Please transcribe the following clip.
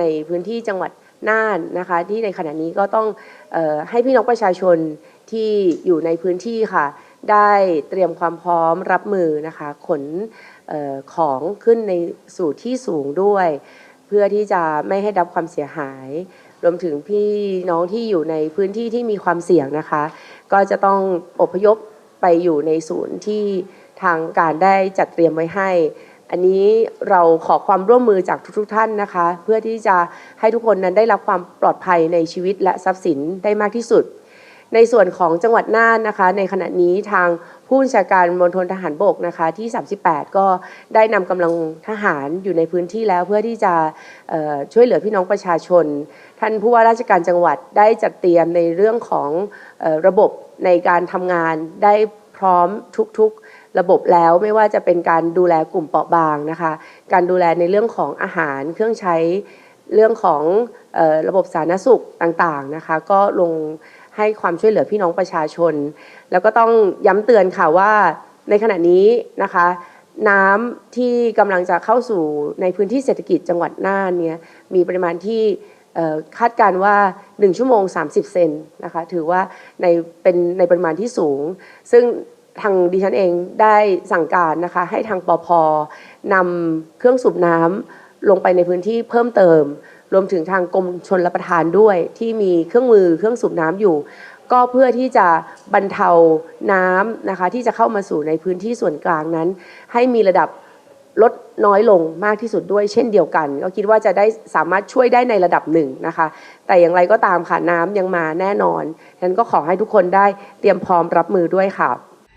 ในพื้นที่จังหวัดน่านนะคะ ที่ในขณะนี้ก็ต้องออให้พี่น้องประชาชนที่อยู่ในพื้นที่ค่ะ ได้เตรียมความพร้อมรับมือนะคะ ขนออของขึ้นในสู่ที่สูงด้วย เพื่อที่จะไม่ให้รับความเสียหาย รวมถึงพี่น้องที่อยู่ในพื้นที่ที่มีความเสี่ยงนะคะ ก็จะต้องอพยพไปอยู่ในศูนย์ที่ทางการได้จัดเตรียมไว้ให้ อันนี้เราขอความร่วมมือจากทุกๆท่านนะคะ เพื่อที่จะให้ทุกคนนั้นได้รับความปลอดภัยในชีวิตและทรัพย์สินได้มากที่สุด ในส่วนของจังหวัดน่านนะคะ ในขณะนี้ทางผู้บัญชาการมณฑลทหารบกนะคะที่ 38 ก็ได้นำกำลังทหารอยู่ในพื้นที่แล้วเพื่อที่จะช่วยเหลือพี่น้องประชาชน ท่านผู้ว่าราชการจังหวัดได้จัดเตรียมในเรื่องของออระบบในการทำงานได้พร้อมทุกๆ ระบบแล้วไม่ว่าจะเป็นการดูแลกลุ่มเปราะบางนะคะ การดูแลในเรื่องของอาหารเครื่องใช้เรื่องของออระบบสาธารณสุขต่างๆนะคะ ก็ลงให้ความช่วยเหลือพี่น้องประชาชน แล้วก็ต้องย้ำเตือนค่ะว่าในขณะนี้นะคะ น้ำที่กำลังจะเข้าสู่ในพื้นที่เศรษฐกิจจังหวัดน่านเนี่ยมีปริมาณที่คาดการณ์ว่า 1 ชั่วโมง 30 เซนนะคะ ถือว่าในเป็นในปริมาณที่สูง ซึ่ง ทางดิฉันเองได้สั่งการนะคะให้ทางปอพนำเครื่องสูบน้ำลงไปในพื้นที่เพิ่มเติม รวมถึงทางกรมชนรับประทานด้วย ที่มีเครื่องมือเครื่องสูบน้ำอยู่ ก็เพื่อที่จะบรรเทาน้ำนะคะที่จะเข้ามาสู่ในพื้นที่ส่วนกลางนั้น ให้มีระดับลดน้อยลงมากที่สุดด้วยเช่นเดียวกัน ก็คิดว่าจะได้สามารถช่วยได้ในระดับหนึ่งนะคะ แต่อย่างไรก็ตามค่ะน้ำยังมาแน่นอนฉะนั้นก็ขอให้ทุกคนได้เตรียมพร้อมรับมือด้วยค่ะ